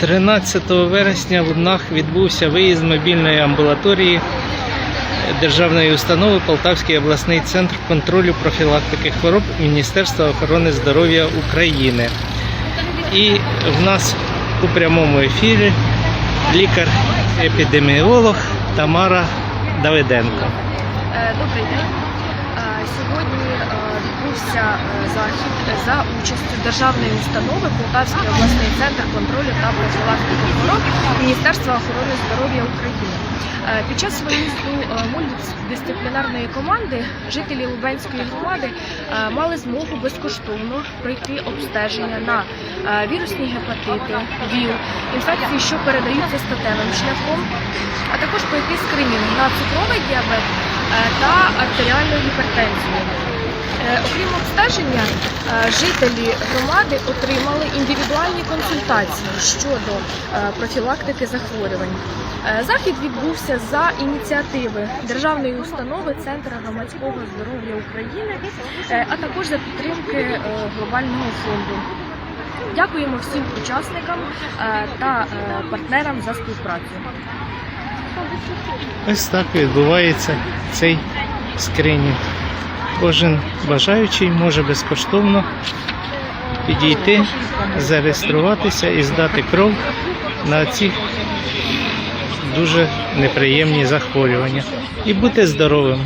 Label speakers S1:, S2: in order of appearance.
S1: 13 вересня в Лубнах відбувся виїзд мобільної амбулаторії державної установи Полтавський обласний центр контролю профілактики хвороб Міністерства охорони здоров'я України. І в нас у прямому ефірі лікар-епідеміолог Тамара Давиденко.
S2: Е, Добрий день. Е, Сьогодні е, відбувся е, захід за участю державної установи Полтавський обласний центр контролю та профілактики хвороб Міністерства охорони здоров'я України. Е, Під час виїзду е, мультидисциплінарної команди жителі Лубенської громади мали змогу безкоштовно пройти обстеження на вірусні гепатити, ВІЛ, інфекції, що передаються статевим шляхом, а також пройти скринінг на цукровий діабет та артеріальну гіпертензію. Е, Окрім обстеження, е, жителі громади отримали індивідуальні консультації щодо е, профілактики захворювань. Захід відбувся за ініціативи державної установи Центра громадського здоров'я України, а також за підтримки глобального фонду. Дякуємо всім учасникам та партнерам за співпрацю.
S1: Ось так відбувається цей скринінг. Кожен бажаючий може безкоштовно підійти, зареєструватися і здати кров на ці дуже неприємні захворювання і бути здоровим.